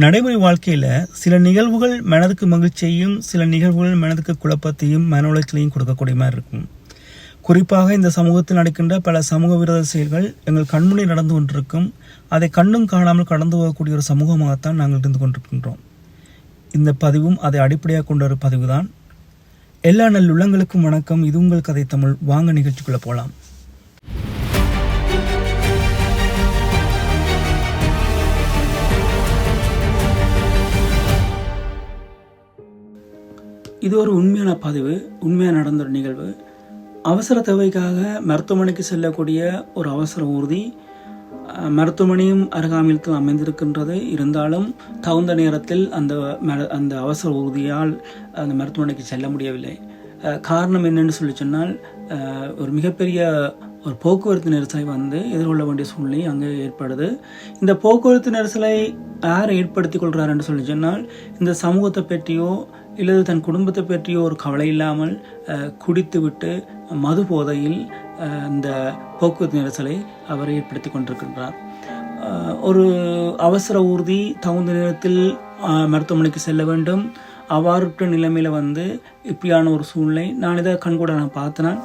நடைமுறை வாழ்க்கையில் சில நிகழ்வுகள் மனதுக்கு மகிழ்ச்சியையும் சில நிகழ்வுகள் மனதுக்கு குழப்பத்தையும் மன உளைச்சலையும் கொடுக்கக்கூடிய மாதிரி இருக்கும். குறிப்பாக இந்த சமூகத்தில் நடக்கின்ற பல சமூக விரோத செயல்கள் எங்கள் கண்முன்னே நடந்து கொண்டிருக்கும். அதை கண்ணும் காணாமல் கடந்து போகக்கூடிய ஒரு சமூகமாகத்தான் நாங்கள் இருந்து கொண்டிருக்கின்றோம். இந்த பதிவும் அதை அடிப்படையாக கொண்ட ஒரு பதிவு தான் எல்லா நல்லுள்ளங்களுக்கும் வணக்கம். இது உங்கள் கதை தமிழ். வாங்க நிகழ்ச்சிக்குள்ளே போகலாம் இது ஒரு உண்மையான பதிவு உண்மையாக நடந்த ஒரு நிகழ்வு. அவசர தேவைக்காக மருத்துவமனைக்கு செல்லக்கூடிய ஒரு அவசர ஊர்தி மருத்துவமனையும் அருகாமையில் தான் அமைந்திருக்கின்றது. இருந்தாலும் தகுந்த நேரத்தில் அந்த ம- அந்த அவசர ஊர்தியால் அந்த மருத்துவமனைக்கு செல்ல முடியவில்லை. காரணம் என்னென்னு சொல்லி சொன்னால் ஒரு மிகப்பெரிய ஒரு போக்குவரத்து நெரிசலை வந்து எதிர்கொள்ள வேண்டிய சூழ்நிலை அங்கே ஏற்படுது. இந்த போக்குவரத்து நெரிசலை யார் ஏற்படுத்தி கொள்கிறாருன்னு சொல்லி சொன்னால் இந்த சமூகத்தை பற்றியோ இல்லது தன் குடும்பத்தை பற்றிய ஒரு கவலை இல்லாமல் குடித்துவிட்டு மது போதையில் இந்த போக்குவரத்து நெரிசலை அவர் ஏற்படுத்தி கொண்டிருக்கின்றார். ஒரு அவசர ஊர்தி தகுந்த நேரத்தில் மருத்துவமனைக்கு செல்ல வேண்டும். அவ்வாறுற்ற நிலைமையில் வந்து இப்படியான ஒரு சூழ்நிலை நான் இதை கண்கூட நான் பார்த்தேன்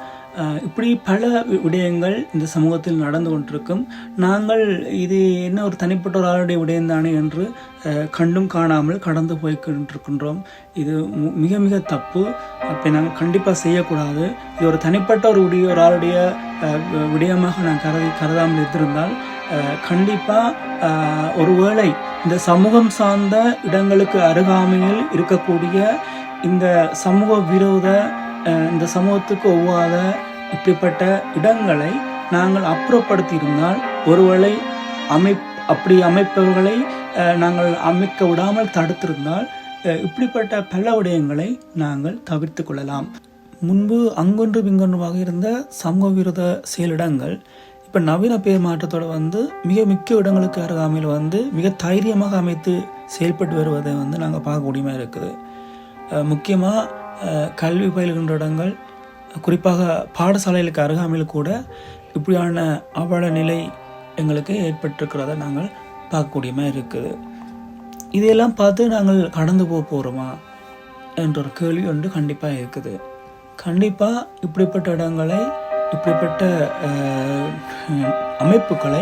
இப்படி பல விடயங்கள் இந்த சமூகத்தில் நடந்து கொண்டிருக்கும். நாங்கள் இது என்ன ஒரு தனிப்பட்ட ஒரு ஆளுடைய விடயம்தானே என்று கண்டும் காணாமல் கடந்து போய்கொண்டிருக்கின்றோம் இது மிக மிக தப்பு. அப்படி நாங்கள் கண்டிப்பாக செய்யக்கூடாது. இது ஒரு தனிப்பட்ட ஒரு உடைய ஒரு ஆளுடைய விடயமாக நான் கருதி கருதாமல் இருந்திருந்தால் கண்டிப்பாக ஒருவேளை இந்த சமூகம் சார்ந்த இடங்களுக்கு அருகாமையில் இருக்கக்கூடிய இந்த சமூக விரோத இந்த சமூகத்துக்கு ஒவ்வாத இப்படிப்பட்ட இடங்களை நாங்கள் அப்புறப்படுத்தி இருந்தால் ஒருவேளை அமை அப்படி அமைப்பவர்களை நாங்கள் அமைக்க விடாமல் தடுத்திருந்தால் இப்படிப்பட்ட பல விடயங்களை நாங்கள் தவிர்த்து கொள்ளலாம். முன்பு அங்கொன்று இங்கொன்றுமாக இருந்த சமூக விரோத செயலிடங்கள் இப்போ நவீன பெயர் மாற்றத்தோடு வந்து மிக முக்கிய இடங்களுக்கு அருகாமையில் வந்து மிக தைரியமாக அமைத்து செயல்பட்டு வருவதை வந்து நாங்கள் பார்க்கக்கூடியமா இருக்குது. முக்கியமாக கல்வி பயில்கின்ற இடங்கள் குறிப்பாக பாடசாலைகளுக்கு அருகாமையில் கூட இப்படியான அவல நிலை எங்களுக்கு ஏற்பட்டிருக்கிறத நாங்கள் பார்க்கக்கூடியமா இருக்குது. இதையெல்லாம் பார்த்து நாங்கள் கடந்து போக போகிறோமா என்ற ஒரு கேள்வி ஒன்று கண்டிப்பாக இருக்குது. கண்டிப்பாக இப்படிப்பட்ட இடங்களை இப்படிப்பட்ட அமைப்புகளை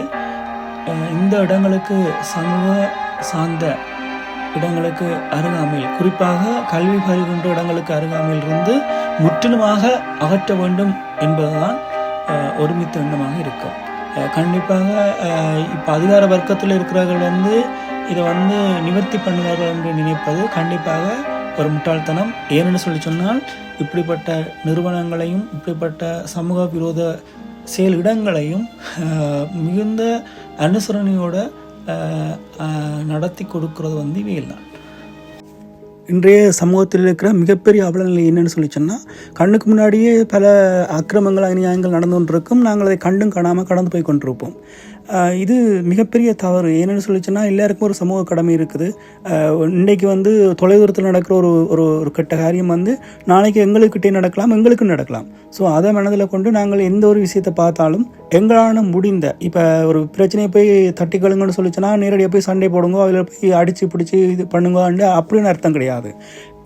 இந்த இடங்களுக்கு சமூக சார்ந்த இடங்களுக்கு அருகாமையில். குறிப்பாக கல்வி பயில்கின்ற இடங்களுக்கு அருகாமையில் இருந்து முற்றிலுமாக அகற்ற வேண்டும் என்பதுதான் ஒருமித்த எண்ணமாக இருக்கும். கண்டிப்பாக இப்போ அதிகார வர்க்கத்தில் இருக்கிறவர்கள் வந்து இதை வந்து நிவர்த்தி பண்ணுவார்கள் என்று நினைப்பது கண்டிப்பாக ஒரு முட்டாள்தனம். ஏன்னு சொல்லி சொன்னால் இப்படிப்பட்ட நிறுவனங்களையும் இப்படிப்பட்ட சமூக விரோத செயல் இடங்களையும் மிகுந்த அனுசரணையோட நடத்தி கொடுக்கறது வந்து இவையில் தான். இன்றைய சமூகத்தில் இருக்கிற மிகப்பெரிய அவலநிலை என்னன்னு சொல்லி சொன்னால் கண்ணுக்கு முன்னாடியே பல அக்கிரமங்கள் அநியாயங்கள் நடந்து கொண்டிருக்கும் நாங்கள் அதை கண்டும் காணாமல் கடந்து போய் கொண்டிருப்போம். இது மிகப்பெரிய தவறு. ஏன்னு சொல்லிச்சுன்னா எல்லாருக்கும் ஒரு சமூக கடமை இருக்குது. இன்றைக்கு வந்து தொலைதூரத்தில் நடக்கிற ஒரு ஒரு ஒரு கெட்ட காரியம் வந்து நாளைக்கு எங்களுக்கிட்டே நடக்கலாம் எங்களுக்கும் நடக்கலாம். ஸோ அதை மனதில் கொண்டு நாங்கள் எந்த ஒரு விஷயத்தை பார்த்தாலும் எங்களால் முடிந்த இப்போ ஒரு பிரச்சனையை போய் தட்டி கழுங்கன்னு சொல்லிச்சுன்னா நேரடியாக போய் சண்டை போடுங்க அதில் போய் அடித்து பிடிச்சி இது பண்ணுங்க அப்படின்னு அர்த்தம் கிடையாது.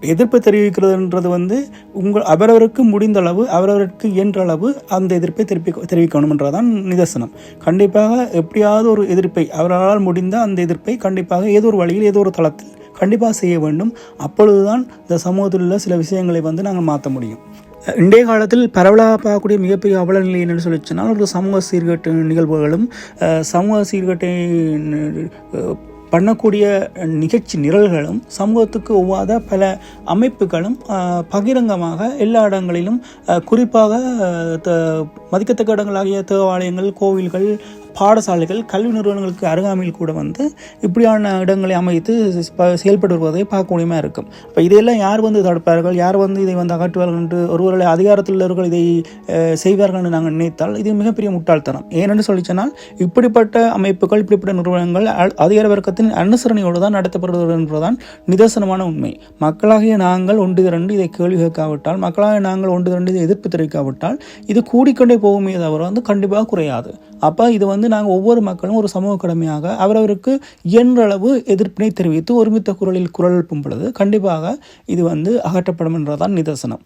எதிர்ப்பு தெரிவிக்கிறதுன்றது வந்து உங்கள் அவரவருக்கு முடிந்த அளவு அவரவருக்கு இயன்ற அளவு அந்த எதிர்ப்பை தெரிவி தெரிவிக்கணுன்றதான் நிதர்சனம். கண்டிப்பாக எப்படியாவது ஒரு எதிர்ப்பை அவரால் முடிந்த அந்த எதிர்ப்பை கண்டிப்பாக ஏதோ ஒரு வழியில் ஏதோ ஒரு தளத்தில் கண்டிப்பாக செய்ய வேண்டும். அப்பொழுதுதான் இந்த சமூகத்தில் உள்ள சில விஷயங்களை வந்து நாங்கள் மாற்ற முடியும். இன்றைய காலத்தில் பரவலாக பார்க்கக்கூடிய மிகப்பெரிய அவல நிலை என்னென்னு சொல்லிச்சுன்னா ஒரு சமூக சீர்கேட்டு நிகழ்வுகளும் சமூக சீர்கேட்டை பண்ணக்கூடிய நிகழ்ச்சி நிரல்களும் சமூகத்துக்கு ஒவ்வாத பல அமைப்புகளும் பகிரங்கமாக எல்லா இடங்களிலும் குறிப்பாக த- மதிக்கத்தக்க இடங்களாகிய தேவாலயங்கள் கோவில்கள் பாடசாலைகள் கல்வி நிறுவனங்களுக்கு அருகாமையில் கூட வந்து இப்படியான இடங்களை அமைத்து செயல்பட்டு வருவதை பார்க்க முடியுமா இருக்கும். இப்போ இதையெல்லாம் யார் வந்து தடுப்பார்கள்? யார் வந்து இதை வந்து அகற்றுவார்கள் என்று ஒருவர்களை அதிகாரத்தில் உள்ளவர்கள் இதை செய்வார்கள் என்று நாங்கள் நினைத்தால் இது மிகப்பெரிய முட்டாள்தனம். ஏனென்று சொல்லி சொன்னால் இப்படிப்பட்ட அமைப்புகள் இப்படிப்பட்ட நிறுவனங்கள் அ- அதிகார வர்க்கத்தின் அனுசரணையோடு தான் நடத்தப்படுவது என்பதுதான் நிதர்சனமான உண்மை. மக்களாகிய நாங்கள் ஒன்று திரண்டு இதை கேள்வி கேட்காவிட்டால் மக்களாகிய நாங்கள் ஒன்று திரண்டு இதை எதிர்ப்பு தெரிவிக்காவிட்டால் இது கூடிக்கொண்டே போகுமே தவிர வந்து கண்டிப்பாக குறையாது. அப்போ இது வந்து நாங்கள் ஒவ்வொரு மக்களும் ஒரு சமூக கடமையாக அவரவருக்கு இயன்றளவு எதிர்ப்பினை தெரிவித்து ஒருமித்த குரலில் குரல் எழுப்பும் பொழுது கண்டிப்பாக இது வந்து அகற்றப்படும் என்றதான் நிதர்சனம்.